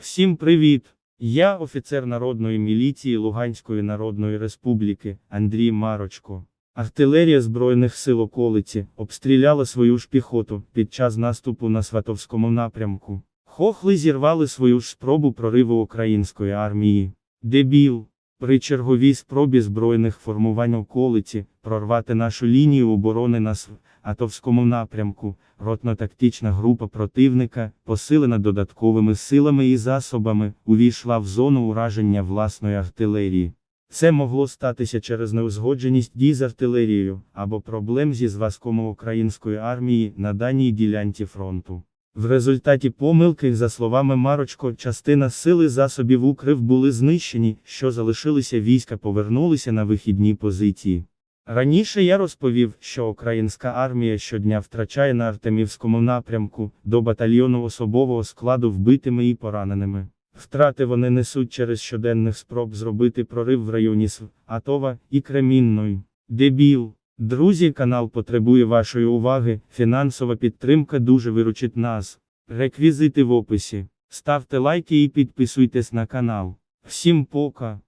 Всім привіт! Я офіцер Народної міліції Луганської Народної Республіки Андрій Марочко. Артилерія Збройних сил околиці обстріляла свою ж піхоту під час наступу на Сватовському напрямку. Хохли зірвали свою ж спробу прориву української армії. Дебіл! При черговій спробі збройних формувань околиці прорвати нашу лінію оборони на Сватовському напрямку, ротно-тактична група противника, посилена додатковими силами і засобами, увійшла в зону ураження власної артилерії. Це могло статися через неузгодженість дій з артилерією або проблем зі зв'язком української армії на даній ділянці фронту. В результаті помилки, за словами Марочко, частина сили засобів укрив були знищені, що залишилися війська повернулися на вихідні позиції. Раніше я розповів, що українська армія щодня втрачає на Артемівському напрямку до батальйону особового складу вбитими і пораненими. Втрати вони несуть через щоденних спроб зробити прорив в районі Сватова і Кремінної. Дебіл. Друзі, канал потребує вашої уваги, фінансова підтримка дуже виручить нас. Реквізити в описі. Ставте лайки і підписуйтесь на канал. Всім пока.